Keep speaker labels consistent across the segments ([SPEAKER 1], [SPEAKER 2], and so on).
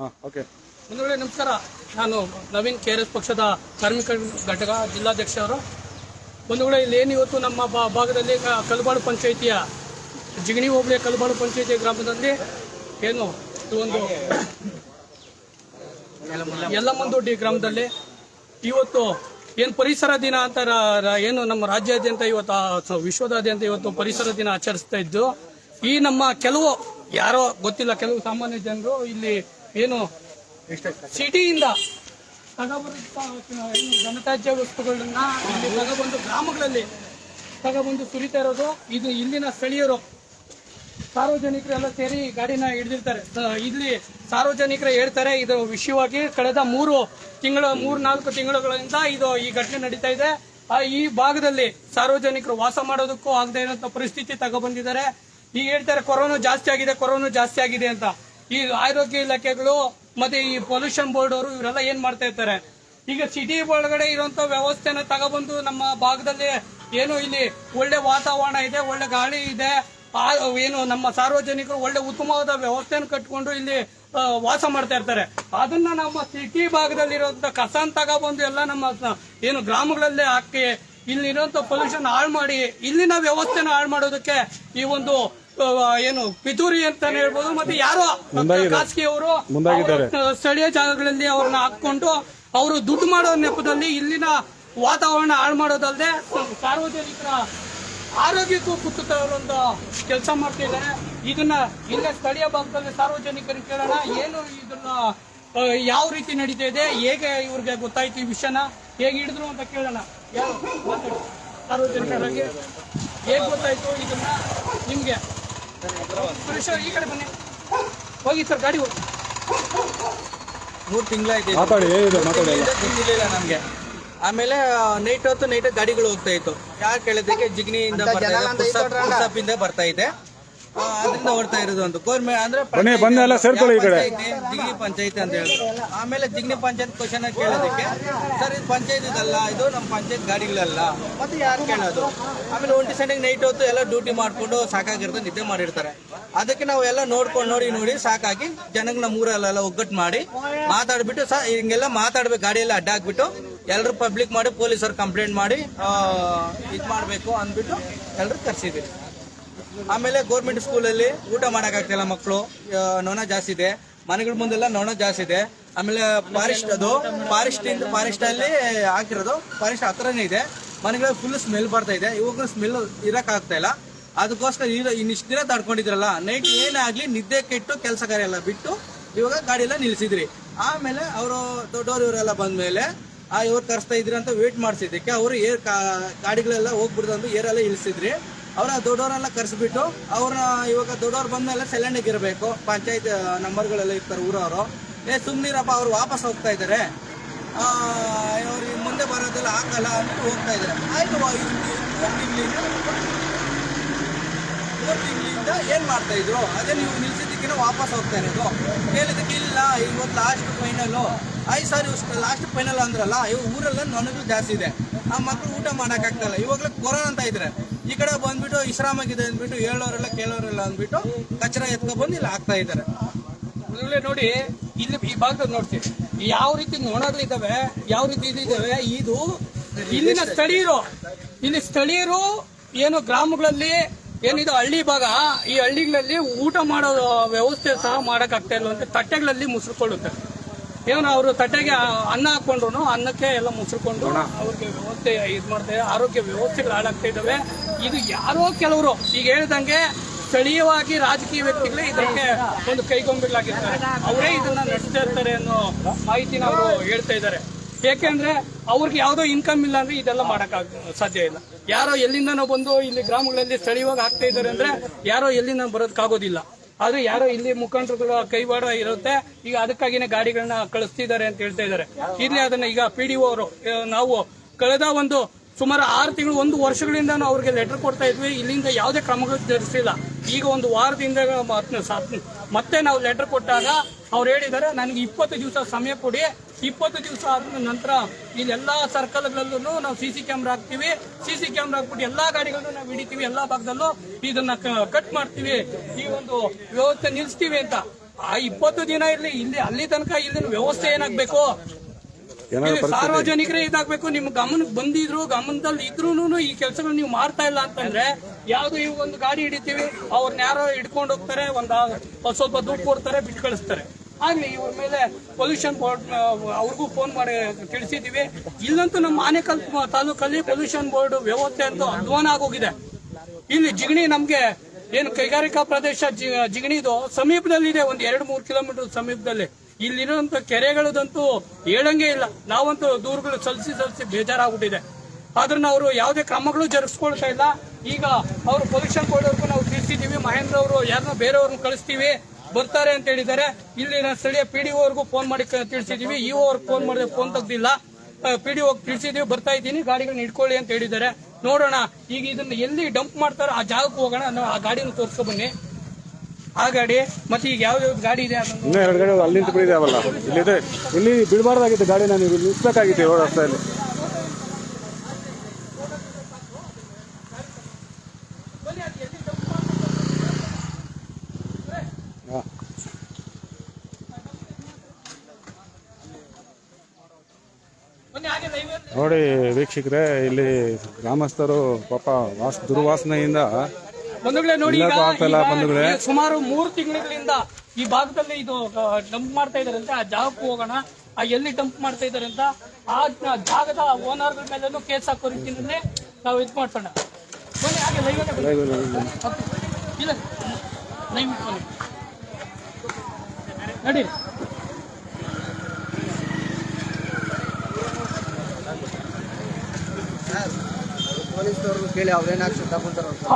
[SPEAKER 1] Okay
[SPEAKER 2] ನಮಸ್ಕಾರ. ನಾನು Naveen K ಪಕ್ಷದ ಕಾರ್ಮಿಕ ಘಟಕ ಜಿಲ್ಲಾಧ್ಯಕ್ಷ ಅವರು. ಇಲ್ಲಿ ಏನು ಇವತ್ತು ನಮ್ಮ ಭಾಗದಲ್ಲಿ ಕಲ್ಬಾಡು ಪಂಚಾಯಿತಿಯ ಜಿಗಣಿ ಹೋಬಳಿಯ ಕಲ್ಬಾಳು ಪಂಚಾಯಿತಿ ಗ್ರಾಮದಲ್ಲಿ ಏನು ಒಂದು ಯಲ್ಲಮ್ಮಂದೊಡ್ಡಿ ಗ್ರಾಮದಲ್ಲಿ ಇವತ್ತು ಏನು ಪರಿಸರ ದಿನ ಅಂತ ಏನು ನಮ್ಮ ರಾಜ್ಯಾದ್ಯಂತ ಇವತ್ತು ವಿಶ್ವದಾದ್ಯಂತ ಇವತ್ತು ಪರಿಸರ ದಿನ ಆಚರಿಸ್ತಾ ಇದ್ದು, ಈ ನಮ್ಮ ಕೆಲವು ಯಾರೋ ಗೊತ್ತಿಲ್ಲ, ಕೆಲವು ಸಾಮಾನ್ಯ ಜನರು ಇಲ್ಲಿ ಏನು ಸಿಟಿಯಿಂದ ತಗೊಬರುತ್ತ ಏನು ಘನತ್ಯಾಜ್ಯ ವಸ್ತುಗಳನ್ನ ಇಲ್ಲಿ ತಗೊಬಂದು ಗ್ರಾಮಗಳಲ್ಲಿ ತಗೊಬಂದು ಸುರಿತಾ ಇರೋದು, ಇದು ಇಲ್ಲಿನ ಸ್ಥಳೀಯರು. ಸಾರ್ವಜನಿಕರೆಲ್ಲ ಸೇರಿ ಗಾಡಿನ ಹಿಡಿದಿರ್ತಾರೆ. ಇಲ್ಲಿ ಸಾರ್ವಜನಿಕರು ಹೇಳ್ತಾರೆ, ಇದು ವಿಷಯವಾಗಿ ಕಳೆದ ಮೂರು ತಿಂಗಳ ಮೂರು ನಾಲ್ಕು ತಿಂಗಳುಗಳಿಂದ ಇದು ಈ ಘಟನೆ ನಡೀತಾ ಇದೆ. ಈ ಭಾಗದಲ್ಲಿ ಸಾರ್ವಜನಿಕರು ವಾಸ ಮಾಡೋದಕ್ಕೂ ಆಗದೆ ಇರೋಂಥ ಪರಿಸ್ಥಿತಿ ತಗೊಬಂದಿದ್ದಾರೆ. ಈಗ ಹೇಳ್ತಾರೆ, ಕೊರೋನಾ ಜಾಸ್ತಿ ಆಗಿದೆ, ಕೊರೋನಾ ಜಾಸ್ತಿ ಆಗಿದೆ ಅಂತ. ಈ ಆರೋಗ್ಯ ಇಲಾಖೆಗಳು ಮತ್ತೆ ಈ ಪೊಲ್ಯೂಷನ್ ಬೋರ್ಡ್ ಅವರು ಇವರೆಲ್ಲ ಏನ್ ಮಾಡ್ತಾ ಇರ್ತಾರೆ? ಈಗ ಸಿಟಿ ಒಳಗಡೆ ಇರುವಂತ ವ್ಯವಸ್ಥೆನ ತಗೊಬಂದು ನಮ್ಮ ಭಾಗದಲ್ಲಿ ಏನು ಇಲ್ಲಿ ಒಳ್ಳೆ ವಾತಾವರಣ ಇದೆ, ಒಳ್ಳೆ ಗಾಳಿ ಇದೆ ಏನು ನಮ್ಮ ಸಾರ್ವಜನಿಕರು ಒಳ್ಳೆ ಉತ್ತಮವಾದ ವ್ಯವಸ್ಥೆಯನ್ನು ಕಟ್ಕೊಂಡು ಇಲ್ಲಿ ವಾಸ ಮಾಡ್ತಾ ಇರ್ತಾರೆ. ಅದನ್ನ ನಮ್ಮ ಸಿಟಿ ಭಾಗದಲ್ಲಿರುವಂತ ಕಸನ್ ತಗೊಬಂದು ಎಲ್ಲ ನಮ್ಮ, ಏನು ಗ್ರಾಮಗಳಲ್ಲೇ ಹಾಕಿ, ಇಲ್ಲಿರುವಂತ ಪೊಲ್ಯೂಷನ್ ಹಾಳು ಮಾಡಿ, ಇಲ್ಲಿನ ವ್ಯವಸ್ಥೆನ ಹಾಳು ಮಾಡೋದಕ್ಕೆ ಈ ಒಂದು ಏನು ಪಿತೂರಿ ಅಂತಾನೆ ಹೇಳ್ಬೋದು. ಮತ್ತೆ ಯಾರೋ ಖಾಸಗಿಯವರು ಸ್ಥಳೀಯ ಜಾಗಗಳಲ್ಲಿ ಅವ್ರನ್ನ ಹಾಕೊಂಡು ಅವರು ದುಡ್ಡು ಮಾಡೋ ನೆಪದಲ್ಲಿ ಇಲ್ಲಿನ ವಾತಾವರಣ ಹಾಳು ಮಾಡೋದಲ್ಲದೆ ಸಾರ್ವಜನಿಕರ ಆರೋಗ್ಯಕ್ಕೂ ಇರುವಂತ ಕೆಲಸ ಮಾಡ್ತಾ ಇದ್ದಾರೆ. ಇದನ್ನ ಇಲ್ಲೇ ಸ್ಥಳೀಯ ಭಾಗದಲ್ಲಿ ಸಾರ್ವಜನಿಕರಿಗೆ ಕೇಳೋಣ. ಏನು ಇದನ್ನ ಯಾವ ರೀತಿ ನಡೀತಾ ಇದೆ? ಹೇಗೆ ಇವ್ರಿಗೆ ಗೊತ್ತಾಯ್ತು ಈ ವಿಷಯನ? ಹೇಗೆ ಹಿಡಿದ್ರು ಅಂತ ಕೇಳೋಣ. ಯಾರು? ಮಾತಾಡಿ. ಸಾರ್ವಜನಿಕರಿಗೆ. ಹೇಗೆ ಗೊತ್ತಾಯ್ತು ಇದನ್ನ? ನಿಮ್ಗೆ. ಸುರೇಶ್ ಈ ಕಡೆ ಬನ್ನಿ. ಹೋಗಿ ಸರ್ ಗಾಡಿ ಹೋಗಿ.
[SPEAKER 3] ಮೂರು ತಿಂಗಳಾಯ್ತು
[SPEAKER 1] ಮಾತಾಡಿ ಏನಿದೆ ಮಾತಾಡಿ.
[SPEAKER 3] ತಿಂದಿಲ್ಲ ನಮ್ಗೆ. ಆಮೇಲೆ ನೈಟ್ ಹೊತ್ತು ನೈಟ್ ಗಾಡಿಗಳು ಹೋಗ್ತಾ ಇತ್ತು. ಯಾಕೆ ಹೇಳಿದಕ್ಕೆ ಜಿಗ್ನಿಯಿಂದ ಬರ್ತಾ ಇದೆ ಬರ್ತಾ ಅದರಿಂದ ಓಡ್ತಾ ಇರೋದು ಅಂತ. ಗೋರ್ಮೆಂಟ್ ಅಂದ್ರೆ
[SPEAKER 1] ಬನ್ನಿ, ಬನ್ನಿ ಎಲ್ಲ ಸೇರ್ಕೊಳ್ಳಿ ಈ ಕಡೆ.
[SPEAKER 3] ಜಿಗ್ನಿ ಪಂಚಾಯತ್ ಅಂತ ಹೇಳಿದ್ರು ಆಮೇಲೆ ಜಿಗ್ನಿ ಪಂಚಾಯತ್ ಕ್ವಶನ್ ಕೇಳೋದಕ್ಕೆ ಸರ್ ಇದು ಪಂಚಾಯತ್ ಇದಲ್ಲ ಇದು ನಮ್ಮ ಪಂಚಾಯತ್ ಗಾಡಿಗಳಲ್ಲ. ಮತ್ತೆ ಯಾರು ಕೇಳೋದು? ಆಮೇಲೆ ಒಂಟಿ ಸೆಂಡಿಗೆ ನೈಟ್ ಹೊತ್ತು ಎಲ್ಲ ಡ್ಯೂಟಿ ಮಾಡ್ಕೊಂಡು ಸಾಕಾಗಿರುತ್ತೆ ನಿದ್ದೆ ಮಾಡಿರ್ತಾರೆ. ಅದಕ್ಕೆ ನಾವು ಎಲ್ಲ ನೋಡ್ಕೊಂಡು ನೋಡಿ ನೋಡಿ ಸಾಕಾಗಿ ಜನಗಳ ನಮ್ಮೂರಲ್ಲೆಲ್ಲ ಒಗ್ಗಟ್ಟು ಮಾಡಿ ಮಾತಾಡಿಬಿಟ್ಟು ಸರ್ ಹಿಂಗೆಲ್ಲ ಮಾತಾಡ್ಬೇಕು ಗಾಡಿಯೆಲ್ಲ ಅಡ್ಡ ಹಾಕ್ಬಿಟ್ಟು ಎಲ್ಲರೂ ಪಬ್ಲಿಕ್ ಮಾಡಿ ಪೊಲೀಸರು ಕಂಪ್ಲೇಂಟ್ ಮಾಡಿ ಇದು ಮಾಡಬೇಕು ಅಂದ್ಬಿಟ್ಟು ಎಲ್ಲರೂ ಕರ್ಸಿದ್ವಿ ಆಮೇಲೆ ಗೌರ್ಮೆಂಟ್ ಸ್ಕೂಲಲ್ಲಿ ಊಟ ಮಾಡೋಕ್ಕಾಗ್ತಿಲ್ಲ ಮಕ್ಕಳು ನೊಣ ಜಾಸ್ತಿ ಇದೆ. ಮನೆಗಳ ಮುಂದೆಲ್ಲ ನೊಣ ಜಾಸ್ತಿ ಇದೆ. ಆಮೇಲೆ ಫಾರೆಸ್ಟ್ ಅದು ಫಾರೆಸ್ಟ್ ಇಂದ ಫಾರೆಸ್ಟ್ ಅಲ್ಲಿ ಹಾಕಿರೋದು ಫಾರೆಸ್ಟ್ ಹತ್ರನೇ ಇದೆ. ಮನೆಗಳ ಫುಲ್ ಸ್ಮೆಲ್ ಬರ್ತಾ ಇದೆ. ಇವಾಗ ಸ್ಮೆಲ್ ಇರಕ್ ಆಗ್ತಾ ಇಲ್ಲ. ಅದಕ್ಕೋಸ್ಕರ ಈಗ ಇನ್ನಿಷ್ಟು ದಿನ ತಡ್ಕೊಂಡಿದ್ರಲ್ಲ ನೈಟ್ ಏನಾಗ್ಲಿ ನಿದ್ದೆ ಕೆಟ್ಟು ಕೆಲಸ ಕಾರ್ಯ ಎಲ್ಲ ಬಿಟ್ಟು ಇವಾಗ ಗಾಡಿ ಎಲ್ಲ ನಿಲ್ಸಿದ್ರಿ ಆಮೇಲೆ ಅವರು ದೊಡ್ಡವರು ಇವರೆಲ್ಲ ಬಂದ್ಮೇಲೆ, ಆ ಇವ್ರು ಕರೆಸ್ತಾ ಇದ್ರಿ ಅಂತ ವೇಟ್ ಮಾಡಿಸಿದ್ದಕ್ಕೆ ಅವರು ಏರ್ ಗಾಡಿಗಳೆಲ್ಲ ಹೋಗ್ಬಿಡ್ದು ಏರೆಲ್ಲ ಇಳಿಸಿದ್ರಿ. ಅವ್ರ ದೊಡ್ಡವರೆಲ್ಲ ಕರೆಸ್ಬಿಟ್ಟು ಅವ್ರನ್ನ ಇವಾಗ ದೊಡ್ಡವ್ರು ಬಂದ್ಮೇಲೆ ಸೈಲೆಂಟ್ ಇರಬೇಕು. ಪಂಚಾಯತ್ ನಂಬರ್ಗಳೆಲ್ಲ ಇರ್ತಾರೆ ಊರವರು. ಏ, ಸುಮ್ನಿರಪ್ಪ, ಅವ್ರು ವಾಪಸ್ ಹೋಗ್ತಾ ಇದ್ದಾರೆ. ಅವ್ರಿಗೆ ಮುಂದೆ ಬರೋದೆಲ್ಲ ಹಾಕಲ್ಲ ಅಂತ ಹೋಗ್ತಾ ಇದ್ದಾರೆ. ಆಯ್ತು ತಿಂಗಳಿಂದ ಏನ್ ಮಾಡ್ತಾ ಇದ್ರು? ಅದೇ ನೀವು ನಿಲ್ಸಿದ್ದಕ್ಕಿನ ವಾಪಸ್ ಹೋಗ್ತಾ ಇರೋದು. ಕೇಳಿದಕ್ಕೆ ಇಲ್ಲ ಇವತ್ತು ಲಾಸ್ಟ್ ಫೈನಲ್ಲು ಐದು ಸಾರಿ ಲಾಸ್ಟ್ ಫೈನಲ್ ಅಂದ್ರಲ್ಲ ಇವಾಗ ಊರೆಲ್ಲ ನೊಣಗಳು ಜಾಸ್ತಿ ಇದೆ. ಆ ಮಕ್ಕಳು ಊಟ ಮಾಡೋಕ್ಕಾಗ್ತಲ್ಲ ಇವಾಗಲೇ ಕೊರೋನಾ ಅಂತ ಇದ್ರೆ. ಈ ಕಡೆ ಬಂದ್ಬಿಟ್ಟು ವಿಶ್ರಾಮಾಗಿದೆ ಅಂದ್ಬಿಟ್ಟು ಹೇಳೋರೆಲ್ಲ ಕೇಳೋರೆಲ್ಲ ಅಂದ್ಬಿಟ್ಟು ಕಚರ ಎತ್ಕೊಬಂದು ಇಲ್ಲಿ ಆಗ್ತಾ ಇದ್ದಾರೆ.
[SPEAKER 2] ನೋಡಿ, ಇಲ್ಲಿ ಈ ಭಾಗದಲ್ಲಿ ನೋಡ್ತೀವಿ. ಯಾವ ರೀತಿ ನೊಣಗಳಿದ್ದಾವೆ ಯಾವ ರೀತಿ ಇದಾವೆ ಇದು ಇಲ್ಲಿನ ಸ್ಥಳೀಯರು, ಇಲ್ಲಿ ಸ್ಥಳೀಯರು ಏನು ಗ್ರಾಮಗಳಲ್ಲಿ ಏನಿದು ಹಳ್ಳಿ ಭಾಗ, ಈ ಹಳ್ಳಿಗಳಲ್ಲಿ ಊಟ ಮಾಡೋ ವ್ಯವಸ್ಥೆ ಸಹ ಮಾಡಕ್ ಆಗ್ತಾ ಇಲ್ಲ ಅಂತ ತಟ್ಟೆಗಳಲ್ಲಿ ಮುಸುರ್ಕೊಳ್ಳುತ್ತೆ ಏನು ಅವರು ತಟ್ಟೆಗೆ ಅನ್ನ ಹಾಕೊಂಡ್ರು ಅನ್ನಕ್ಕೆ ಎಲ್ಲ ಮುಸುರ್ಕೊಂಡು ಅವ್ರಿಗೆ ವ್ಯವಸ್ಥೆ ಇದು ಮಾಡ್ತಾರೆ ಆರೋಗ್ಯ ವ್ಯವಸ್ಥೆಗಳು ಹಾಳಾಗ್ತಾ ಇದ್ದಾವೆ ಇದು ಯಾರೋ ಕೆಲವರು ಈಗ ಹೇಳ್ದಂಗೆ ಸ್ಥಳೀಯವಾಗಿ ರಾಜಕೀಯ ವ್ಯಕ್ತಿಗಳೇ ಇದಕ್ಕೆ ಒಂದು ಕೈಗೊಂಬಿಗಳಾಗಿರ್ತಾರೆ. ಅವರೇ ಇದನ್ನ ನಡೆಸ್ತಾ ಇರ್ತಾರೆ ಅನ್ನೋ ಮಾಹಿತಿನ ಅವರು ಹೇಳ್ತಾ ಇದ್ದಾರೆ. ಏಕೆಂದ್ರೆ ಅವ್ರಿಗೆ ಯಾವುದೋ ಇನ್ಕಮ್ ಇಲ್ಲ ಅಂದ್ರೆ ಇದೆಲ್ಲ ಮಾಡಕ್ ಸಾಧ್ಯ ಇಲ್ಲ. ಯಾರೋ ಎಲ್ಲಿಂದನೋ ಬಂದು ಇಲ್ಲಿ ಗ್ರಾಮಗಳಲ್ಲಿ ಸ್ಥಳೀಯವಾಗಿ ಆಗ್ತಾ ಇದ್ದಾರೆ ಅಂದ್ರೆ ಯಾರೋ ಎಲ್ಲಿಂದ ಬರೋದಕ್ಕಾಗೋದಿಲ್ಲ. ಆದ್ರೆ ಯಾರೋ ಇಲ್ಲಿ ಮುಖಂಡರುಗಳ ಕೈವಾಡ ಇರುತ್ತೆ. ಈಗ ಅದಕ್ಕಾಗಿನೇ ಗಾಡಿಗಳನ್ನ ಕಳಿಸ್ತಿದ್ದಾರೆ ಅಂತ ಹೇಳ್ತಾ ಇದ್ದಾರೆ. ಇಲ್ಲಿ ಅದನ್ನ ಈಗ ಪಿ ಡಿ ಅವರು ನಾವು ಕಳೆದ ಒಂದು ಸುಮಾರು ಆರು ತಿಂಗಳು, ಒಂದು ವರ್ಷಗಳಿಂದ ನಾವು ಅವ್ರಿಗೆ ಲೆಟರ್ ಕೊಡ್ತಾ ಇದ್ವಿ. ಇಲ್ಲಿಂದ ಯಾವುದೇ ಕ್ರಮಗಳು ಜರುಗಿಸಿಲ್ಲ ಈಗ ಒಂದು ವಾರದಿಂದ ಮತ್ತೆ ನಾವು ಲೆಟರ್ ಕೊಟ್ಟಾಗ ಅವ್ರು ಹೇಳಿದ್ದಾರೆ, ನನಗೆ ಇಪ್ಪತ್ತು ದಿವಸ ಸಮಯ ಕೊಡಿ. ಇಪ್ಪತ್ತು ದಿವಸ ಆದ ನಂತರ ಇಲ್ಲೆಲ್ಲಾ ಸರ್ಕಲ್ಗಳಲ್ಲೂ ನಾವು ಸಿ ಸಿ ಕ್ಯಾಮ್ರಾ ಹಾಕ್ತೀವಿ. ಸಿ ಸಿ ಕ್ಯಾಮ್ರಾ ಹಾಕ್ಬಿಟ್ಟು ಎಲ್ಲಾ ಗಾಡಿಗಳನ್ನು ನಾವು ಹಿಡಿತೀವಿ, ಎಲ್ಲಾ ಭಾಗದಲ್ಲೂ. ಇದನ್ನ ಕಟ್ ಮಾಡ್ತೀವಿ. ಈ ಒಂದು ವ್ಯವಸ್ಥೆ ನಿಲ್ಲಿಸ್ತೀವಿ ಅಂತ. ಆ ಇಪ್ಪತ್ತು ದಿನ ಇರಲಿ, ಇಲ್ಲಿ ಅಲ್ಲಿ ತನಕ ಇಲ್ಲಿನ ವ್ಯವಸ್ಥೆ ಏನಾಗ್ಬೇಕು? ಸಾರ್ವಜನಿಕರೇ ಇದಾಗಬೇಕು. ನಿಮ್ ಗಮನಕ್ಕೆ ಬಂದಿದ್ರು ಗಮನದಲ್ಲಿ ಇದ್ರೂನು ಈ ಕೆಲಸಗಳು ನೀವು ಮಾಡ್ತಾ ಇಲ್ಲ ಅಂತಂದ್ರೆ ಯಾವ್ದು ಈ ಒಂದು ಗಾಡಿ ಹಿಡಿತೀವಿ ಅವ್ರನ್ನ ಯಾರೋ ಹಿಡ್ಕೊಂಡು ಹೋಗ್ತಾರೆ ಒಂದ್ ಸ್ವಲ್ಪ ದುಡ್ಡು ಕೊಡ್ತಾರೆ ಬಿಟ್ಟು ಕಳಿಸ್ತಾರೆ. ಆಗ್ಲಿ ಇವ್ರ ಮೇಲೆ ಪೊಲ್ಯೂಷನ್ ಬೋರ್ಡ್ ಅವ್ರಿಗೂ ಫೋನ್ ಮಾಡಿ ತಿಳಿಸಿದೀವಿ. ಇಲ್ಲಂತೂ ನಮ್ಮ ಆನೇಕಲ್ ತಾಲೂಕಲ್ಲಿ ಪೊಲ್ಯೂಷನ್ ಬೋರ್ಡ್ ವ್ಯವಸ್ಥೆ ಅಂತೂ ಅಧ್ವಾನ ಆಗೋಗಿದೆ. ಇಲ್ಲಿ ಜಿಗಣಿ ನಮ್ಗೆ ಏನು ಕೈಗಾರಿಕಾ ಪ್ರದೇಶ ಜಿಗಣಿದು ಸಮೀಪದಲ್ಲಿದೆ ಒಂದ್ ಎರಡು ಮೂರು ಕಿಲೋಮೀಟರ್ ಸಮೀಪದಲ್ಲಿ. ಇಲ್ಲಿರುವಂತ ಕೆರೆಗಳದಂತೂ ಹೇಳಂಗೆ ಇಲ್ಲ. ನಾವಂತೂ ದೂರುಗಳು ಸಲ್ಲಿಸಿ ಸಲ್ಲಿಸಿ ಬೇಜಾರಾಗ್ಬಿಟ್ಟಿದೆ. ಆದ್ರನ್ನ ಅವರು ಯಾವುದೇ ಕ್ರಮಗಳು ಜರುಗಿಸ್ಕೊಳ್ತಾ ಇಲ್ಲ. ಈಗ ಅವರು ಪೊಲ್ಯೂಷನ್ ಕೊಡೋರ್ಗೂ ನಾವು ತಿಳಿಸಿದೀವಿ ಮಹೇಂದ್ರ ಅವರು ಯಾರನ್ನ ಬೇರೆಯವ್ರನ್ನ ಕಳಿಸ್ತೀವಿ. ಬರ್ತಾರೆ ಅಂತ ಹೇಳಿದ್ದಾರೆ. ಇಲ್ಲಿನ ಸ್ಥಳೀಯ ಪಿ ಡಿ ಅವ್ರಿಗೂ ಫೋನ್ ಮಾಡಿ ತಿಳಿಸಿದೀವಿ. ಇ ಅವ್ರಿಗೆ ಫೋನ್ ಮಾಡಿದ್ರೆ ಫೋನ್ ತೆಗ್ದಿಲ್ಲ. ಪಿ ಡಿ ತಿಳಿಸಿದೀವಿ. ಬರ್ತಾ ಇದ್ದೀನಿ. ಗಾಡಿಗಳನ್ನ ಇಟ್ಕೊಳ್ಳಿ ಅಂತ ಹೇಳಿದ್ದಾರೆ. ನೋಡೋಣ. ಈಗ ಇದನ್ನ ಎಲ್ಲಿ ಡಂಪ್ ಮಾಡ್ತಾರೋ ಆ ಜಾಗಕ್ಕೆ ಹೋಗೋಣ ಆ ಗಾಡಿನ ತೋರಿಸ್ಕೊ ಬನ್ನಿ. ಆ ಗಾಡಿ ಮತ್ತೆ ಈಗ ಯಾವ ಗಾಡಿ ಇದೆ ಅದನ್ನು
[SPEAKER 1] ಇನ್ನೂ ಎರಡು ಗಾಡಿ ಅಲ್ಲಿ ನಿಂತು ಬಿಡಿದಾವಲ್ಲ ಇಲ್ಲಿದೆ. ಇಲ್ಲಿ ಬಿಡಬಾರ್ದಾಗಿತ್ತು ಗಾಡಿ ನಾನು ಇಲ್ಲಿ ನಿಲ್ಸ್ಬೇಕಾಗಿತ್ತು ರೋಡ್ ರಸ್ತೆಯಲ್ಲಿ ನೋಡಿ ವೀಕ್ಷಕರೇ ಇಲ್ಲಿ ಗ್ರಾಮಸ್ಥರು ಪಾಪ ವಾಸ ದುರ್ವಾಸನೆಯಿಂದ
[SPEAKER 2] ಬಂಧುಗಳೇ ನೋಡಿ ಈಗ
[SPEAKER 1] ಬಂಧುಗಳೇ.
[SPEAKER 2] ಈಗ ಸುಮಾರು ಮೂರು ತಿಂಗಳಿಂದ ಈ ಭಾಗದಲ್ಲಿ ಇದು ಡಂಪ್ ಮಾಡ್ತಾ ಇದಾರೆ ಅಂತ ಆ ಜಾಗಕ್ಕೆ ಹೋಗೋಣ ಆ ಎಲ್ಲಿ ಡಂಪ್ ಮಾಡ್ತಾ ಇದಾರೆ ಅಂತ ಆ ಜಾಗದ ಓನರ್ ಮೇಲೆ ಕೇಸ್ ಹಾಕೋ ರೀತಿಯಲ್ಲಿ ನಾವು ಇದು ಮಾಡ್ಸೋಣ. ಬನ್ನಿ ಹಾಗೆ ಲೈವ್ ಇಲ್ಲ ಲೈವ್ ಇಟ್ಕೊಳ್ಳಿ. ನಡಿ
[SPEAKER 3] ಪೊಲೀಸ್ನವ್ರು ಕೇಳಿ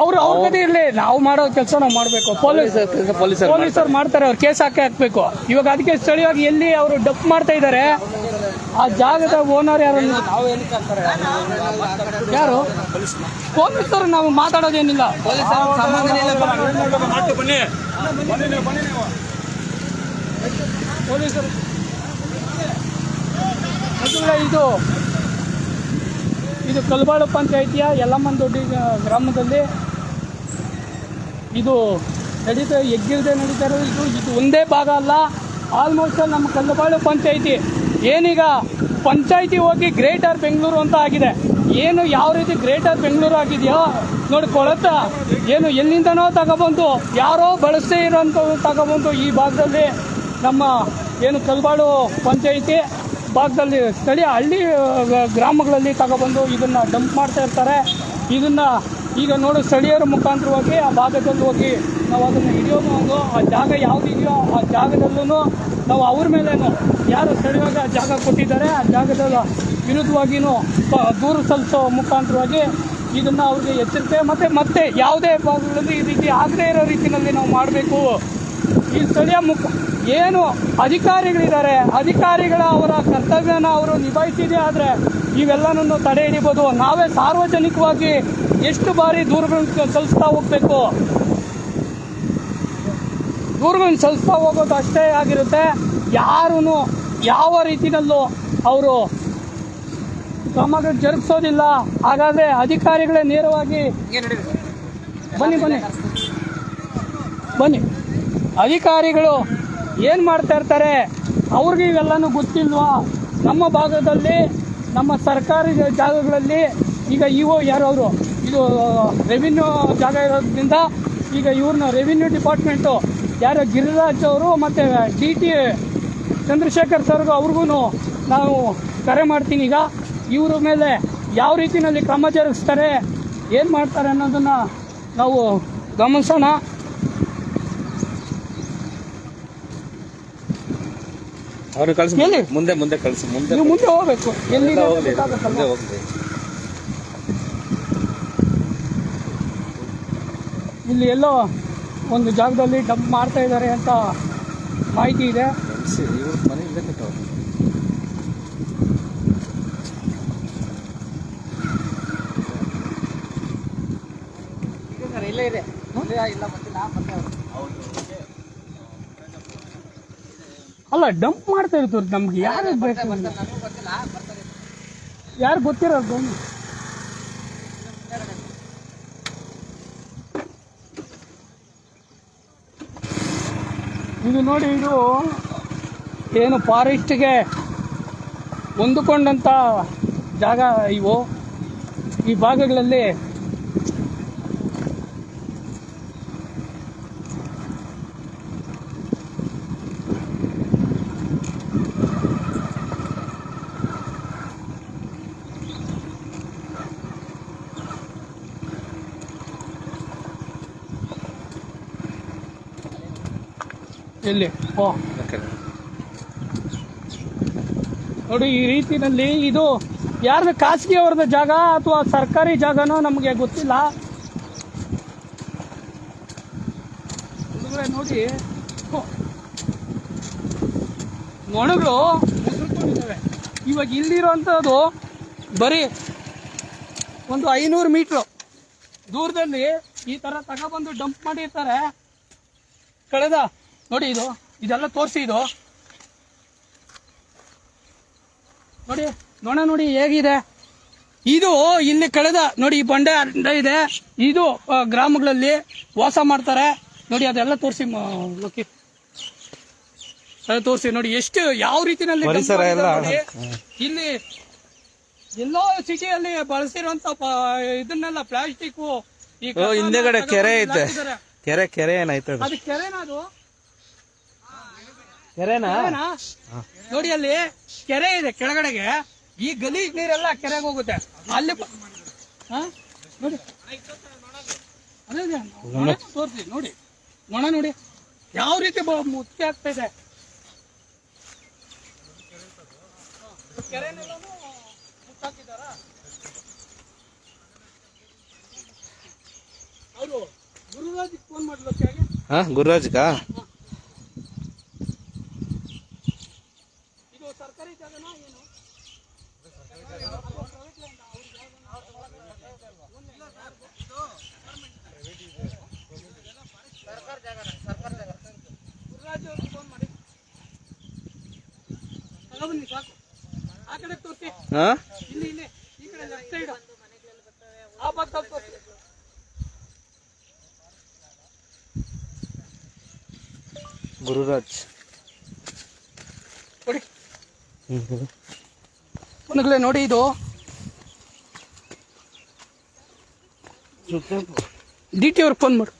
[SPEAKER 2] ಅವ್ರು ಅವ್ರ. ಕಡೆ ಇರ್ಲಿ ನಾವು ಮಾಡೋ ಕೆಲಸ ನಾವು ಮಾಡಬೇಕು. ಪೊಲೀಸ್ ಪೊಲೀಸರು ಮಾಡ್ತಾರೆ. ಅವ್ರು ಕೇಸ್ ಹಾಕಿ ಹಾಕ್ಬೇಕು. ಇವಾಗ ಅದಕ್ಕೆ ಸ್ಥಳೀಯವಾಗಿ ಎಲ್ಲಿ ಅವರು ಡಪ್ ಮಾಡ್ತಾ ಇದ್ದಾರೆ ಆ ಜಾಗದ ಓನರ್ ಯಾರು ಯಾರು? ಪೊಲೀಸರು ನಾವು ಮಾತಾಡೋದೇನಿಲ್ಲ ಪೊಲೀಸರು ಇದು ಇದು ಕಲ್ಬಾಳು ಪಂಚಾಯಿತಿಯ ಯಲ್ಲಮ್ಮನ ದೊಡ್ಡಿ ಗ್ರಾಮದಲ್ಲಿ ಇದು ನಡೀತಾ ಎಗ್ಗಿಲ್ದೆ ನಡೀತಾ ಇರೋದು. ಇದು ಇದು ಒಂದೇ ಭಾಗ ಅಲ್ಲ ಆಲ್ಮೋಸ್ಟ್ ನಮ್ಮ ಕಲ್ಲಬಾಳು ಪಂಚಾಯಿತಿ. ಏನೀಗ ಪಂಚಾಯಿತಿ ಹೋಗಿ ಗ್ರೇಟರ್ ಬೆಂಗಳೂರು ಅಂತ ಆಗಿದೆ. ಏನು ಯಾವ ರೀತಿ ಗ್ರೇಟರ್ ಬೆಂಗಳೂರು ಆಗಿದೆಯೋ, ನೋಡಿ ಕೊಳತ, ಏನು ಎಲ್ಲಿಂದನೋ ತಗೊಬಂದು, ಯಾರೋ ಬಳಸದೇ ಇರೋಂಥದ್ದು ತಗೊಬಂದು ಈ ಭಾಗದಲ್ಲಿ ನಮ್ಮ ಏನು ಕಲ್ಬಾಳು ಪಂಚಾಯಿತಿ ಭಾಗದಲ್ಲಿ ಸ್ಥಳೀಯ ಹಳ್ಳಿ ಗ್ರಾಮಗಳಲ್ಲಿ ತಗೊಬಂದು ಇದನ್ನು ಡಂಪ್ ಮಾಡ್ತಾ ಇರ್ತಾರೆ. ಇದನ್ನು ಈಗ ನೋಡು ಸ್ಥಳೀಯರ ಮುಖಾಂತರವಾಗಿ ಆ ಭಾಗದಲ್ಲಿ ಹೋಗಿ ನಾವು ಅದನ್ನು ಹಿಡಿಯೋದು ಒಂದು, ಆ ಜಾಗ ಯಾವುದಿದೆಯೋ ಆ ಜಾಗದಲ್ಲೂ ನಾವು ಅವ್ರ ಮೇಲೇನು ಯಾರು ಸ್ಥಳೀಯವಾಗಿ ಆ ಜಾಗ ಕೊಟ್ಟಿದ್ದಾರೆ, ಆ ಜಾಗದ ವಿರುದ್ಧವಾಗಿಯೂ ದೂರು ಸಲ್ಲಿಸೋ ಮುಖಾಂತರವಾಗಿ ಇದನ್ನು ಅವ್ರಿಗೆ ಎಚ್ಚರಿಕೆ ಮತ್ತು, ಮತ್ತೆ ಯಾವುದೇ ಭಾಗಗಳಲ್ಲಿ ಈ ರೀತಿ ಆಗದೇ ಇರೋ ರೀತಿಯಲ್ಲಿ ನಾವು ಮಾಡಬೇಕು. ಈ ಸ್ಥಳೀಯ ಮುಖ ಏನು ಅಧಿಕಾರಿಗಳಿದ್ದಾರೆ? ಅಧಿಕಾರಿಗಳ ಅವರ ಕರ್ತವ್ಯನ ಅವರು ನಿಭಾಯಿಸಿದೆ ಆದರೆ ಇವೆಲ್ಲನನ್ನು ತಡೆ ಹಿಡಿಬೋದು. ನಾವೇ ಸಾರ್ವಜನಿಕವಾಗಿ ಎಷ್ಟು ಬಾರಿ ದೂರುಗಳನ್ನು ಸಲ್ಲಿಸ್ತಾ ಹೋಗ್ಬೇಕು? ದೂರುಗಳನ್ನು ಸಲ್ಲಿಸ್ತಾ ಹೋಗೋದು ಅಷ್ಟೇ ಆಗಿರುತ್ತೆ. ಯಾರೂ ಯಾವ ರೀತಿಯಲ್ಲೂ ಅವರು ಕ್ರಮಗಳು ಜರುಗಿಸೋದಿಲ್ಲ. ಹಾಗಾದರೆ ಅಧಿಕಾರಿಗಳೇ ನೇರವಾಗಿ ಬನ್ನಿ ಬನ್ನಿ. ಬನ್ನಿ. ಅಧಿಕಾರಿಗಳು ಏನು ಮಾಡ್ತಾ ಇರ್ತಾರೆ? ಅವ್ರಿಗೆ ಇವೆಲ್ಲನೂ ಗೊತ್ತಿಲ್ವಾ? ನಮ್ಮ ಭಾಗದಲ್ಲಿ, ನಮ್ಮ ಸರ್ಕಾರಿ ಜಾಗಗಳಲ್ಲಿ ಈಗ ಇವು ಯಾರವರು? ಇದು ರೆವಿನ್ಯೂ ಜಾಗ ಇರೋದ್ರಿಂದ ಈಗ ಇವ್ರನ್ನ ರೆವಿನ್ಯೂ ಡಿಪಾರ್ಟ್ಮೆಂಟು ಯಾರು ಗಿರಿರಾಜ್ ಅವರು ಮತ್ತು ಡಿ ಟಿ ಚಂದ್ರಶೇಖರ್ ಸರ್ಗೂ ಅವ್ರಿಗೂ ನಾವು ಕರೆ ಮಾಡ್ತೀನಿ ಈಗ. ಇವ್ರ ಮೇಲೆ ಯಾವ ರೀತಿಯಲ್ಲಿ ಕ್ರಮ ಜರುಗಿಸ್ತಾರೆ, ಏನು ಮಾಡ್ತಾರೆ ಅನ್ನೋದನ್ನು ನಾವು ಗಮನಿಸೋಣ.
[SPEAKER 4] ಅವ್ರು ಕಳಿಸಿ
[SPEAKER 2] ಎಲ್ಲಿ?
[SPEAKER 4] ಮುಂದೆ ಮುಂದೆ ಕಳ್ಸಿ ಮುಂದೆ
[SPEAKER 2] ನೀವು ಮುಂದೆ ಹೋಗ್ಬೇಕು. ಎಲ್ಲಿ
[SPEAKER 4] ಹೋಗ್ಲಿ ಮುಂದೆ ಹೋಗ್ಲಿ
[SPEAKER 2] ಇಲ್ಲಿ ಎಲ್ಲೋ ಒಂದು ಜಾಗದಲ್ಲಿ ಡಂಪ್ ಮಾಡ್ತಾ ಇದ್ದಾರೆ ಅಂತ ಮಾಹಿತಿ ಇದೆ.
[SPEAKER 4] ಇವ್ರ ಮನೆ ಇಲ್ಲೇ
[SPEAKER 3] ಇದೆ. ಇಲ್ಲ ಇಲ್ಲ ನಾ ಮತ್ತೆ
[SPEAKER 2] ಅಲ್ಲ ಡಂಪ್ ಮಾಡ್ತಾ ಇರ್ತವ್ರಿ ನಮ್ಗೆ ಯಾರು ಬೇಕು? ಯಾರು ಗೊತ್ತಿರೋದು ಇದು ನೋಡಿ ಇದು ಏನು ಫಾರೆಸ್ಟ್ಗೆ ಹೊಂದಿಕೊಂಡಂಥ ಜಾಗ ಇವು. ಈ ಭಾಗಗಳಲ್ಲಿ ಎಲ್ಲಿ? ಓ ನೋಡಿ, ಈ ರೀತಿನಲ್ಲಿ ಇದು ಯಾರ್ದು ಖಾಸಗಿ ಅವ್ರದ ಜಾಗ ಅಥವಾ ಸರ್ಕಾರಿ ಜಾಗನೋ ನಮಗೆ ಗೊತ್ತಿಲ್ಲ. ನೋಡಿ. ಮೊಣಗಳು ನೊಣಗಳು ಮುಸುರ್ಕೊಂಡಿದ್ದಾವೆ ಇವಾಗ ಇಲ್ಲಿರುವಂಥದ್ದು ಬರೀ ಒಂದು ಐನೂರು ಮೀಟ್ರು ದೂರದಲ್ಲಿ ಈ ಥರ ತಗೊಬಂದು ಡಂಪ್ ಮಾಡಿರ್ತಾರೆ. ಕಳೆದ ನೋಡಿ ಇದು ಇದೆಲ್ಲ ತೋರಿಸಿ ಇದು. ನೋಡಿ ನೋಣ ನೋಡಿ ಹೇಗಿದೆ. ಇದು ಇಲ್ಲಿ ಕಳೆದ ನೋಡಿ ಈ ಬಂಡೆ ಅಡ್ಡ ಇದೆ ಇದು ಗ್ರಾಮಗಳಲ್ಲಿ ವಾಸ ಮಾಡ್ತಾರೆ. ನೋಡಿ ಅದೆಲ್ಲ ತೋರಿಸಿ ಲೋಕಿ ತೋರಿಸಿ ನೋಡಿ ಎಷ್ಟು ಯಾವ ರೀತಿನಲ್ಲಿ. ಇಲ್ಲಿ ಎಲ್ಲೋ ಸಿಟಿಯಲ್ಲಿ ಬಳಸಿರುವಂತ ಇದನ್ನೆಲ್ಲ ಪ್ಲಾಸ್ಟಿಕ್
[SPEAKER 3] ಹಿಂದೆಗಡೆ ಕೆರೆ ಐತೆ. ಕೆರೆ ಕೆರೆ ಏನಾಯ್ತು
[SPEAKER 2] ಅದು ಕೆರೆನಾ ಅದು?
[SPEAKER 3] ಕೆರೆನಾ?
[SPEAKER 2] ನೋಡಿ ಅಲ್ಲಿ ಕೆರೆ ಇದೆ ಕೆಳಗಡೆಗೆ. ಈ ಗಲಿ ನೀರೆಲ್ಲ ಕೆರೆಗೆ ಹೋಗುತ್ತೆ. ಅಲ್ಲಿ? ನೋಡಿ. ಅದೇ ತೋರ್ಸಿ ನೋಡಿ. ನೋಣ ನೋಡಿ. ಯಾವ ರೀತಿ ಮುತ್ತಿ ಮುಚ್ಚಿ ಆಗ್ತಾ ಇದೆ. ಗುರುರಾಜ್ ಫೋನ್ ಮಾಡ್ಲಿಕ್ಕೆ
[SPEAKER 3] ಹಾ ಗುರುರಾಜ್ಗಾ
[SPEAKER 2] ಇದು ಸರ್ಕಾರಿ ಜಾಗನಾ ಏನು ಗುರುರಾಜ್ ಅವ್ರಿಗೆ ಫೋನ್ ಮಾಡಿ ತಗೊಬನ್ನಿ ಸಾಕು ಆ ಕಡೆ ತೋರಿಸಿ
[SPEAKER 3] ಹಾ
[SPEAKER 2] ಇಲ್ಲಿ ಇಲ್ಲಿ ಈ ಕಡೆ ಲೆಫ್ಟ್ ಸೈಡ್ ಆ ಭಾಗ ಸ್ವಲ್ಪ ತೋರಿಸಿ
[SPEAKER 3] ಗುರುರಾಜ್.
[SPEAKER 2] ಮನಗಳೇ ನೋಡಿ ಇದು. ಡಿ ಟಿ ಅವ್ರಿಗೆ ಫೋನ್ ಮಾಡು.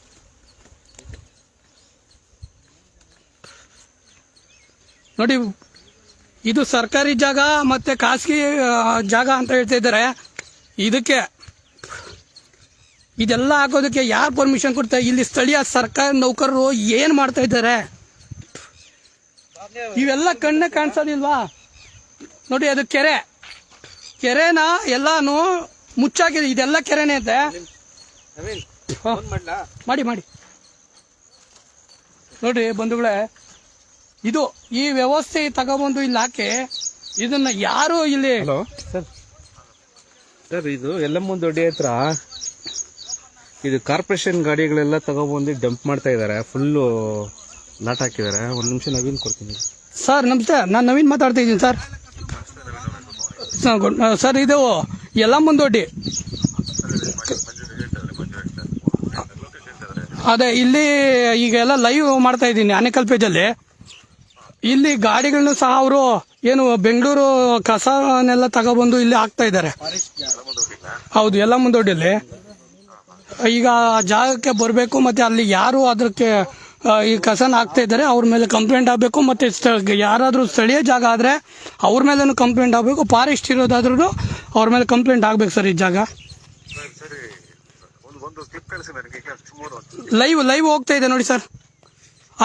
[SPEAKER 2] ನೋಡಿ ಇದು ಸರ್ಕಾರಿ ಜಾಗ ಮತ್ತೆ ಖಾಸಗಿ ಜಾಗ ಅಂತ ಹೇಳ್ತಾ ಇದ್ದಾರೆ. ಇದಕ್ಕೆ ಇದೆಲ್ಲ ಆಗೋದಕ್ಕೆ ಯಾರು ಪರ್ಮಿಷನ್ ಕೊಡ್ತಾರೆ ಇಲ್ಲಿ ಸ್ಥಳೀಯ ಸರ್ಕಾರಿ ನೌಕರರು ಏನು ಮಾಡ್ತಾ ಇದ್ದಾರೆ? ಇವೆಲ್ಲ ಕಣ್ಣೆ ಕಾಣಿಸೋದಿಲ್ವಾ? ನೋಡಿ ಅದು ಕೆರೆ. ಕೆರೆನ ಎಲ್ಲಾನು ಮುಚ್ಚಾಗಿದೆ. ಇದೆಲ್ಲ ಕೆರೆನೇ ಅಂತೆ ಹಾ. ಮಾಡಿ ಮಾಡಿ. ನೋಡಿ ಬಂಧುಗಳೇ ಇದು ಈ ವ್ಯವಸ್ಥೆ ತಗೊಬಂದು ಇಲ್ಲಿ ಹಾಕಿ ಇದನ್ನ ಯಾರು ಇಲ್ಲಿ
[SPEAKER 4] ಹಲೋ. ಸರ್ ಸರ್ ಇದು ಎಲ್ಲ ಮುಂದೊಡ್ಡಿ ಹತ್ರ ಇದು ಕಾರ್ಪೊರೇಷನ್ ಗಾಡಿಗಳೆಲ್ಲ ತಗೊಬಂದು ಡಂಪ್ ಮಾಡ್ತಾ ಇದ್ದಾರೆ. ಫುಲ್ಲು ಲಾಟ್ ಹಾಕಿದ್ದಾರೆ ಒಂದು ನಿಮಿಷ ನವೀನ್ ಕೊಡ್ತೀನಿ.
[SPEAKER 2] ಸರ್ ನಮಸ್ತೆ ನಾನು ನವೀನ್ ಮಾತಾಡ್ತಾ ಇದ್ದೀನಿ ಸರ್. ಸರ್ ಇದು ಎಲ್ಲ ಮುಂದೊಡ್ಡಿ ಅದೇ, ಇಲ್ಲಿ ಈಗ ಎಲ್ಲ ಲೈವ್ ಮಾಡ್ತಾ ಇದ್ದೀನಿ ಆನೇಕಲ್ ಪೇಜಲ್ಲಿ ಇಲ್ಲಿ ಗಾಡಿಗಳನ್ನ ಸಹ ಅವರು ಏನು ಬೆಂಗಳೂರು ಕಸನೆಲ್ಲ ತಗೊಬಂದು ಇಲ್ಲಿ ಹಾಕ್ತಾ ಇದ್ದಾರೆ. ಹೌದು ಎಲ್ಲ ಮುಂದೊಡ್ಡಿಯಲ್ಲಿ ಈಗ ಜಾಗಕ್ಕೆ ಬರಬೇಕು, ಮತ್ತೆ ಅಲ್ಲಿ ಯಾರು ಅದಕ್ಕೆ ಈ ಕಸನ ಹಾಕ್ತಾ ಇದ್ದಾರೆ, ಅವ್ರ ಮೇಲೆ ಕಂಪ್ಲೇಂಟ್ ಆಗಬೇಕು, ಮತ್ತೆ ಯಾರಾದ್ರೂ ಸ್ಥಳೀಯ ಜಾಗ ಆದ್ರೆ ಅವ್ರ ಮೇಲೂ ಕಂಪ್ಲೇಂಟ್ ಆಗಬೇಕು ಫಾರೆಸ್ಟ್ ಇರೋದಾದ್ರೂ ಅವ್ರ ಮೇಲೆ ಕಂಪ್ಲೇಂಟ್ ಆಗ್ಬೇಕು ಸರ್ ಈ ಜಾಗ. ಲೈವ್ ಲೈವ್ ಹೋಗ್ತಾ ಇದೆ ನೋಡಿ ಸರ್.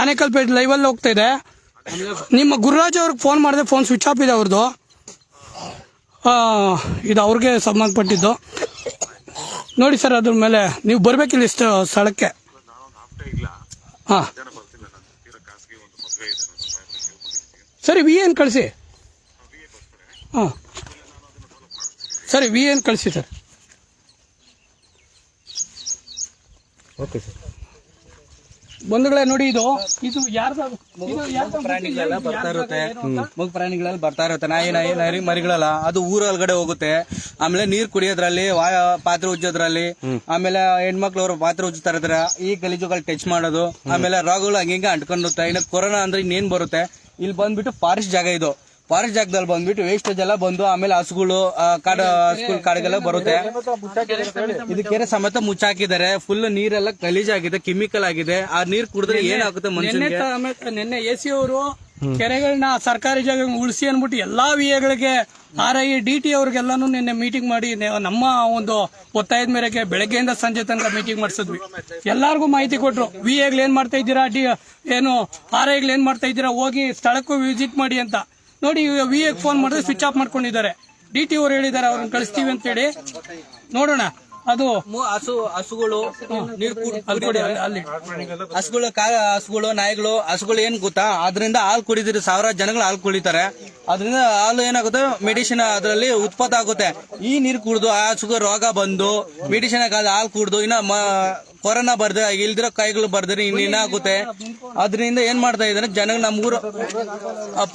[SPEAKER 2] ಆನೇಕಲ್ ಪೇಟ್ ಲೈವಲ್ಲಿ ಹೋಗ್ತಾ ಇದೆ. ನಿಮ್ಮ ಗುರುರಾಜ್ ಅವ್ರಿಗೆ ಫೋನ್ ಮಾಡಿದೆ ಫೋನ್ ಸ್ವಿಚ್ ಆಫ್ ಇದೆ ಅವ್ರದ್ದು ಇದು ಅವ್ರಿಗೆ ಸಂಬಂಧಪಟ್ಟಿದ್ದು. ನೋಡಿ ಸರ್ ಅದ್ರ ಮೇಲೆ, ನೀವು ಬರ್ಬೇಕಿಲ್ಲ ಇಷ್ಟು ಸ್ಥಳಕ್ಕೆ. ಹಾಂ. ಸರಿ ವಿ ಏನು ಕಳಿಸಿ. ಹಾಂ. ಸರಿ ವಿ ಎನ್ ಕಳಿಸಿ ಸರ್.
[SPEAKER 4] ಓಕೆ ಸರ್
[SPEAKER 2] ಬಂಧುಗಳೇ ನೋಡಿ ಇದು. ಇದು ಯಾರು ಯಾರ್ದು
[SPEAKER 3] ಪ್ರಾಣಿಗಳೆಲ್ಲ ಬರ್ತಾ ಇರುತ್ತೆ? ಮಗು ಪ್ರಾಣಿಗಳೆಲ್ಲ ಬರ್ತಾ ಇರುತ್ತೆ. ನಾಯಿ ನಾಯಿ ನರಿ ಮರಿಗಳೆಲ್ಲ. ಅದು ಊರೊಳಗಡೆ ಹೋಗುತ್ತೆ. ಆಮೇಲೆ ನೀರ್ ಕುಡಿಯೋದ್ರಲ್ಲಿ ವಾಯ ಪಾತ್ರೆ ಉಜ್ಜೋದ್ರಲ್ಲಿ ಆಮೇಲೆ ಹೆಣ್ಮಕ್ಳು ಅವ್ರ ಪಾತ್ರೆ ಉಜ್ಜುತ್ತಾ ಇರ್ತಾರೆ. ಈ ಗಲೀಜುಗಳು ಟಚ್ ಮಾಡೋದು. ಆಮೇಲೆ ರೋಗಗಳು ಹಂಗಿಂಗ ಅಂಟ್ಕೊಂಡುತ್ತೆ ಇನ್ನ ಕೊರೋನಾ ಅಂದ್ರೆ ಇನ್ನೇನ್ ಬರುತ್ತೆ? ಇಲ್ಲಿ ಬಂದ್ಬಿಟ್ಟು ಫಾರೆಸ್ಟ್ ಜಾಗ ಇದು. ಫಾರೆಸ್ಟ್ ಜಾಗದಲ್ಲಿ ಬಂದ್ಬಿಟ್ಟು ವೇಸ್ಟೇಜ್ ಎಲ್ಲ ಬಂದು ಆಮೇಲೆ ಹಸುಗಳು ಕಾಡ ಹಸುಗಳು ಕಾಡುಗೆಲ್ಲ ಬರುತ್ತೆ. ಇದು ಕೆರೆ ಸಮೇತ ಮುಚ್ಚಾಕಿದ್ದಾರೆ. ಫುಲ್ ನೀರೆಲ್ಲ ಗಲೀಜಾಗಿದೆ ಕೆಮಿಕಲ್ ಆಗಿದೆ. ಆ ನೀರ್ ಕುಡಿದ್ರೆ ಏನಾಗುತ್ತೆ
[SPEAKER 2] ನಿನ್ನೆ
[SPEAKER 3] ಮನುಷ್ಯನಿಗೆ
[SPEAKER 2] ಸಮೇತ ನಿನ್ನೆ ಎ ಸಿ ಅವರು ಕೆರೆಗಳನ್ನ ಸರ್ಕಾರಿ ಜಾಗ ಉಳಿಸಿ ಅನ್ಬಿಟ್ಟು ಎಲ್ಲಾ ವಿಎಗಳಿಗೆ ಆರ್ ಐ ಡಿ ಟಿ ಅವ್ರಿಗೆಲ್ಲಾನು ನಿನ್ನೆ ಮೀಟಿಂಗ್ ಮಾಡಿ ನಮ್ಮ ಒಂದು ಒತ್ತಾಯದ ಮೇರೆಗೆ ಬೆಳಗ್ಗೆಯಿಂದ ಸಂಜೆ ತನಕ ಮೀಟಿಂಗ್ ಮಾಡಿಸಿದ್ವಿ. ಎಲ್ಲಾರ್ಗೂ ಮಾಹಿತಿ ಕೊಟ್ರು. ವಿ ಏನ್ ಮಾಡ್ತಾ ಇದ್ದೀರಾ? ಡಿ ಏನು ಆರ್ ಐಗಳು ಏನ್ ಮಾಡ್ತಾ ಇದ್ದೀರಾ? ಹೋಗಿ ಸ್ಥಳಕ್ಕೂ ವಿಸಿಟ್ ಮಾಡಿ ಅಂತ. ನೋಡಿ ವಿ ಎಗ್ ಫೋನ್ ಮಾಡಿದ್ರೆ ಸ್ವಿಚ್ ಆಫ್ ಮಾಡ್ಕೊಂಡಿದ್ದಾರೆ. ಡಿ ಟಿ ಅವ್ರು ಹೇಳಿದ್ದಾರೆ ಅವ್ರನ್ನ ಕಳಿಸ್ತೀವಿ ಅಂತ ಹೇಳಿ. ನೋಡೋಣ. ಅದು
[SPEAKER 3] ಹಸು ಹಸುಗಳು ನೀರು ಕುಡ್-
[SPEAKER 2] ಅಲ್ಲಿ
[SPEAKER 3] ಹಸುಗಳು ಹಸುಗಳು ನಾಯಿಗಳು ಹಸುಗಳು ಏನ್ ಗೊತ್ತಾ? ಅದರಿಂದ ಹಾಲು ಕುಡಿದಿರಿ ಸಾವಿರ ಜನಗಳು ಹಾಲು ಕುಡಿತಾರೆ. ಅದರಿಂದ ಹಾಲು ಏನಾಗುತ್ತೆ? ಮೆಡಿಸಿನ್ ಅದರಲ್ಲಿ ಉತ್ಪತ್ತ ಆಗುತ್ತೆ. ಈ ನೀರು ಕುಡಿದು ಆ ಹಸುಗಳು ರೋಗ ಬಂದು ಮೆಡಿಸಿನ್ ಹಾಲು ಕುಡಿದು ಇನ್ನ ಕೊರೋನಾ ಬರ್ದೆ, ಇಲ್ದಿರೋ ಕಾಯಿಗಳು ಬರ್ದ್ರೆ ಇನ್ನೇನಾಗುತ್ತೆ ಅದರಿಂದ ಏನ್ ಮಾಡ್ತಾ ಇದ್ದಾರೆ? ಜನ ನಮ್ಮೂರು ಊರು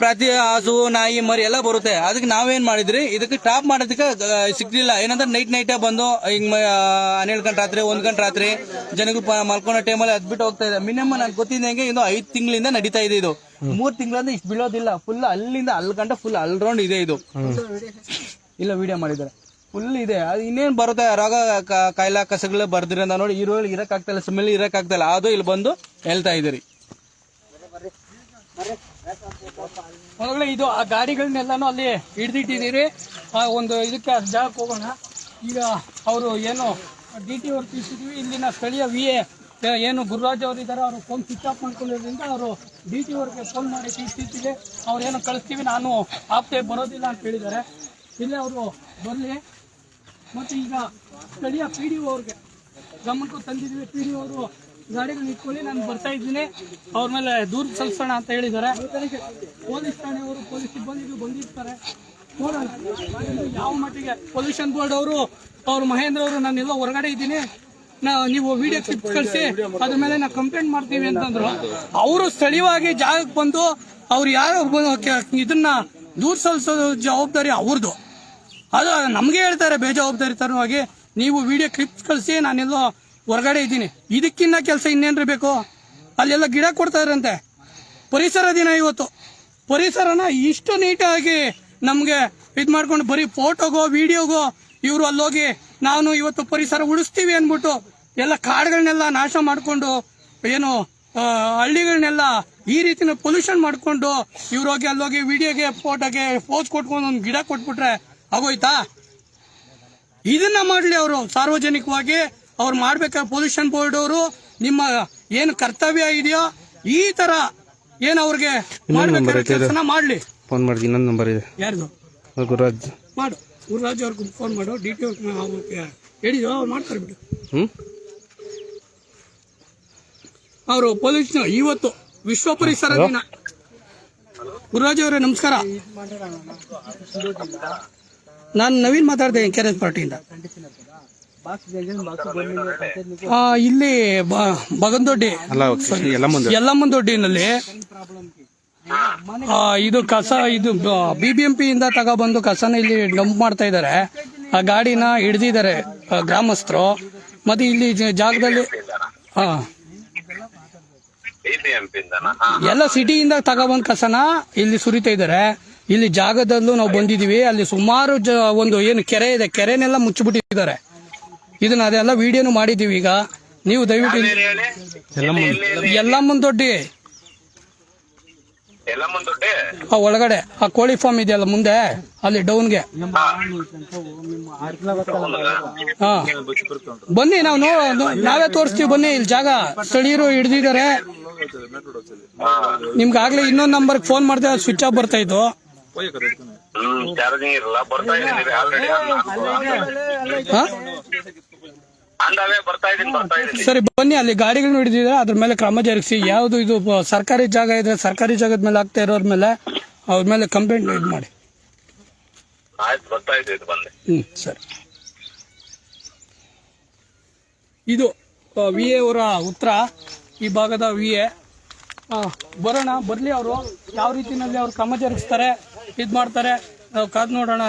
[SPEAKER 3] ಪ್ರತಿ ಹಸು, ನಾಯಿ, ಮರಿ ಎಲ್ಲ ಬರುತ್ತೆ. ಅದಕ್ಕೆ ನಾವೇನ್ ಮಾಡಿದ್ರಿ? ಇದಕ್ಕೆ ಟಾಪ್ ಮಾಡೋದಕ್ಕೆ ಸಿಗ್ಲಿಲ್ಲ. ಏನಂದ್ರೆ ನೈಟ್ ನೈಟೇ ಬಂದು, ಹಿಂಗ್ ಹನ್ನೆರಡು ಗಂಟೆ ರಾತ್ರಿ, ಒಂದ್ ಗಂಟೆ ರಾತ್ರಿ ಜನಗಳು ಮಲ್ಕೊಂಡ ಟೈಮಲ್ಲಿ ಅದ್ಬಿಟ್ಟು ಹೋಗ್ತಾ ಇದೆ ಮಿನಿಮಮ್ ನನ್ಗೆ ಗೊತ್ತಿದ್ದಂಗೆ ಇದು ಐದ್ ತಿಂಗಳಿಂದ ನಡೀತಾ ಇದೆ ಇದು. ಮೂರ್ ತಿಂಗಳಿಂದ ಇಷ್ಟು ಬೀಳೋದಿಲ್ಲ. ಫುಲ್ ಅಲ್ಲಿಂದ ಅಲ್ಲಿ ಗಂಟೆ ಫುಲ್ ಅಲ್ರೌಂಡ್ ಇದೆ ಇದು. ಇಲ್ಲ ವಿಡಿಯೋ ಮಾಡಿದ್ದಾರೆ. ಫುಲ್ ಇದೆ. ಅದು ಇನ್ನೇನ್ ಬರುತ್ತೆ? ರೋಗ ಕಾಯಿಲೆ, ಕಸಗಳು ಬರ್ದಿರಂದ ನೋಡಿ, ಈರುಳ್ಳಿ ಇರಕ್ ಆಗ್ತಿಲ್ಲ ಸ್ಮೆಲ್ ಇರಕ್ ಆಗ್ತಿಲ್ಲ. ಅದು ಇಲ್ಲಿ ಬಂದು ಹೇಳ್ತಾ ಇದ್ದೀರಿ.
[SPEAKER 2] ಇದು ಆ ಗಾಡಿಗಳನ್ನೆಲ್ಲಾನು ಅಲ್ಲಿ ಹಿಡ್ದಿಟ್ಟಿದ್ದೀರಿ. ಆ ಒಂದು ಇದಕ್ಕೆ ಜಾಗಕ್ಕೆ ಹೋಗೋಣ. ಈಗ ಅವರು ಏನು ಡಿ ಟಿ ಅವ್ರು ತಿಳಿಸಿದ್ವಿ. ಇಲ್ಲಿನ ಸ್ಥಳೀಯ ವಿ ಎ ಏನು ಗುರುರಾಜ್ ಅವರು ಇದ್ದಾರೆ ಅವರು ಫೋನ್ ಸ್ವಿಚ್ ಆಫ್ ಮಾಡ್ಕೊಂಡಿರೋದ್ರಿಂದ ಅವರು ಡಿ ಟಿ ಅವ್ರಿಗೆ ಫೋನ್ ಮಾಡಿ ತಿಳಿಸಿದ್ದೀವಿ ಅವ್ರು ಏನು ಕಳಿಸ್ತೀವಿ, ನಾನು ಆಪ್ತೆ ಬರೋದಿಲ್ಲ ಅಂತ ಹೇಳಿದ್ದಾರೆ. ಇಲ್ಲೇ ಅವರು ಬರಲಿ. ಮತ್ತು ಈಗ ಸ್ಥಳೀಯ ಪಿ ಡಿ ಅವ್ರಿಗೆ ಗಮನಕ್ಕೂ ತಂದಿದ್ದೀವಿ. ಪಿ ಡಿ ಅವರು ಗಾಡಿಗಳನ್ನ ಇಟ್ಕೊಳ್ಳಿ, ನಾನು ಬರ್ತಾ ಇದ್ದೀನಿ. ಅವ್ರ ಮೇಲೆ ದೂರು ಸಲ್ಲಿಸೋಣ ಅಂತ ಹೇಳಿದ್ದಾರೆ. ಪೊಲೀಸ್ ಠಾಣೆಯವರು ಪೊಲೀಸ್ ಸಿಬ್ಬಂದಿಗೂ ಬಂದಿರ್ತಾರೆ. ನೋಡೋಣ. ಯಾವ ಮಟ್ಟಿಗೆ ಪೊಲ್ಯೂಷನ್ ಬೋರ್ಡ್ ಅವರು, ಅವ್ರು ಮಹೇಂದ್ರ ಅವರು ನಾನೆಲ್ಲ ಹೊರಗಡೆ ಇದ್ದೀನಿ. ನಾ, ನೀವು ವಿಡಿಯೋ ಕ್ಲಿಪ್ ಕಳಿಸಿ, ಅದ್ರ ಮೇಲೆ ನಾ ಕಂಪ್ಲೇಂಟ್ ಮಾಡ್ತೀವಿ ಅಂತಂದ್ರು. ಅವರು ಸ್ಥಳೀಯವಾಗಿ ಜಾಗಕ್ಕೆ ಬಂದು, ಅವ್ರು ಯಾರು ಇದನ್ನ ದೂರು ಸಲ್ಲಿಸೋದು ಜವಾಬ್ದಾರಿ ಅವ್ರದ್ದು ಅದು ನಮಗೆ ಹೇಳ್ತಾರೆ ಬೇಜವಾಬ್ದಾರಿತನವಾಗಿ. ನೀವು ವಿಡಿಯೋ ಕ್ಲಿಪ್ಸ್ ಕಳಿಸಿ ನಾನೆಲ್ಲೋ ಹೊರಗಡೆ ಇದ್ದೀನಿ. ಇದಕ್ಕಿನ್ನ ಕೆಲಸ ಇನ್ನೇನ್ರಿ ಬೇಕು? ಅಲ್ಲೆಲ್ಲ ಗಿಡ ಕೊಡ್ತಾರಂತೆ ಪರಿಸರ ದಿನ ಇವತ್ತು. ಪರಿಸರನ ಇಷ್ಟು ನೀಟಾಗಿ ನಮಗೆ ಇದು ಮಾಡ್ಕೊಂಡು ಬರೀ ಫೋಟೋಗೋ ವಿಡಿಯೋಗೋ ಇವರು ಅಲ್ಲೋಗಿ ನಾನು ಇವತ್ತು ಪರಿಸರ ಉಳಿಸ್ತೀವಿ ಅಂದ್ಬಿಟ್ಟು ಎಲ್ಲ ಕಾಡುಗಳನ್ನೆಲ್ಲ ನಾಶ ಮಾಡಿಕೊಂಡು, ಏನು ಹಳ್ಳಿಗಳನ್ನೆಲ್ಲ ಈ ರೀತಿನ ಪೊಲ್ಯೂಷನ್ ಮಾಡಿಕೊಂಡು ಇವ್ರೋಗಿ ಅಲ್ಲೋಗಿ ವಿಡಿಯೋಗೆ ಫೋಟೋಗೆ ಪೋಸ್ ಕೊಟ್ಕೊಂಡು ಒಂದು ಗಿಡ ಕೊಟ್ಬಿಟ್ರೆ ಆಗೋಯ್ತಾ? ಇದನ್ನ ಮಾಡಲಿ ಅವರು. ಸಾರ್ವಜನಿಕವಾಗಿ ಅವ್ರು ಮಾಡ್ಬೇಕಾದ್ರೆ ಪೊಲ್ಯೂಷನ್ ಬೋರ್ಡ್ ಅವರು? ನಿಮ್ಮ ಏನು ಕರ್ತವ್ಯ ಇದೆಯೋ ಈ ತರ ಏನು ಅವ್ರಿಗೆ ಮಾಡ್ಬೇಕಾದ್ರೆ ಕೆಲಸನ ಮಾಡ್ಲಿ.
[SPEAKER 4] ಫೋನ್ ಮಾಡಿ ಇನ್ನೊಂದು ನಂಬರ್ ಇದೆ.
[SPEAKER 2] ಯಾರ್ದು?
[SPEAKER 4] ಗುರುರಾಜ್.
[SPEAKER 2] ಮಾಡು. ಗುರುರಾಜ್ ಅವ್ರಿಗೆ ಫೋನ್ ಮಾಡು. ಡಿಟೇಲ್ಸ್ ಹೇಳಿದ್ರು ಅವ್ರು ಮಾಡ್ತಾರೆ ಬಿಡು.
[SPEAKER 4] ಹ್ಞೂ
[SPEAKER 2] ಅವರು ಪೊಲೀಸ್ ಇವತ್ತು ವಿಶ್ವ ಪರಿಸರ ದಿನ. ಗುರುರಾಜ್ ಅವರೇ ನಮಸ್ಕಾರ. ನಾನು ನವೀನ್ ಮಾತಾಡ್ದೆ ಕೆರೆ ಪಾರ್ಟಿಯಿಂದ. ಆ, ಇಲ್ಲಿ ಬ- ಬಗಂದೊಡ್ಡಿ.
[SPEAKER 4] ಅಲ್ಲ ಎಲ್ಲ ಮುಂದೆ
[SPEAKER 2] ಯಲ್ಲಮ್ಮನದೊಡ್ಡಿನಲ್ಲಿ ಆ, ಇದು ಕಸ ಇದು ಬಿ ಬಿ ಎಂ ಪಿ ಇಂದ ತಗೊಬಂದು ಕಸನ ಇಲ್ಲಿ ಡಂಪ್ ಮಾಡ್ತಾ ಇದ್ದಾರೆ. ಆ ಗಾಡಿನ ಹಿಡ್ದಿದ್ದಾರೆ ಆ, ಗ್ರಾಮಸ್ಥರು. ಮತ್ತೆ ಇಲ್ಲಿ ಜ- ಜಾಗದಲ್ಲಿ ಹಾ. ಎಲ್ಲ ಸಿಟಿಯಿಂದ ತಗೊಬಂದ್ ಕಸನ ಇಲ್ಲಿ ಸುರಿತಾ ಇದ್ದಾರೆ. ಇಲ್ಲಿ ಜಾಗದಲ್ಲೂ ನಾವು ಬಂದಿದೀವಿ ಅಲ್ಲಿ ಸುಮಾರು ಜ ಒಂದು ಏನು ಕೆರೆ ಇದೆ. ಕೆರೆನೆಲ್ಲ ಮುಚ್ಚಿಬಿಟ್ಟಿದ್ದಾರೆ. ಇದನ್ನ ಅದೆಲ್ಲ ವಿಡಿಯೋನು ಮಾಡಿದ್ದೀವಿ ಈಗ. ನೀವು ದಯವಿಟ್ಟು ಎಲ್ಲಮ್ಮನ ದೊಡ್ಡಿ ಆ ಒಳಗಡೆ. ಆ ಕೋಳಿ ಫಾರ್ಮ್ ಇದೆಯಲ್ಲ ಮುಂದೆ? ಅಲ್ಲಿ ಡೌನ್ಗೆ. ಹಾ. ಬನ್ನಿ ನಾವು ನಾವೇ ತೋರಿಸ್ತೀವಿ. ಬನ್ನಿ ಇಲ್ಲಿ ಜಾಗ. ಸ್ಥಳೀಯರು ಹಿಡ್ದಿದ್ದಾರೆ. ನಿಮ್ಗಾಗ್ಲೇ ಇನ್ನೊಂದು ನಂಬರ್ ಫೋನ್ ಮಾಡ್ದೆ ಸ್ವಿಚ್ ಆಫ್ ಬರ್ತಾ ಇತ್ತು.
[SPEAKER 5] ಹ್ಮ್ ಚಾರ್ಜಿಂಗ್ ಇರಲ್ಲ. ಬರ್ತಾ ಇದೀನಿ ಆಲ್ರೆಡಿ
[SPEAKER 2] ಹಾ
[SPEAKER 5] ಅಂದಾವೆ ಬರ್ತಾ ಇದೀನಿ ಬರ್ತಾ ಇದೀನಿ.
[SPEAKER 2] ಸರಿ ಬನ್ನಿ ಅಲ್ಲಿ ಗಾಡಿಗಳು ನೋಡಿದ್ರೆ ಅದ್ರ ಮೇಲೆ ಕ್ರಮ ಜರುಗಿಸಿ. ಯಾವುದು ಇದು ಸರ್ಕಾರಿ ಜಾಗ ಇದ್ರೆ ಸರ್ಕಾರಿ ಜಾಗದ ಮೇಲೆ ಆಗ್ತಾ ಇರೋರ್ ಮೇಲೆ ಅವ್ರ ಮೇಲೆ ಕಂಪ್ಲೇಂಟ್ ಇದು ಮಾಡಿ.
[SPEAKER 5] ಆಯ್ತು ಬರ್ತಾ ಇದ್ದೀವಿ ಬಂದೆ
[SPEAKER 2] ಹ್ಮ್ ಸರಿ. ಇದು ವಿ ಎ ಅವರ ಉತ್ತರ ಈ ಭಾಗದ ವಿ ಎ. ಬರೋಣ ಬರಲಿ ಅವರು. ಯಾವ ರೀತಿಯಲ್ಲಿ ಅವರು ಕ್ರಮ ಜರುಗಿಸ್ತಾರೆ ಇದು ಮಾಡ್ತಾರೆ ನಾವು ಕಾದು ನೋಡೋಣ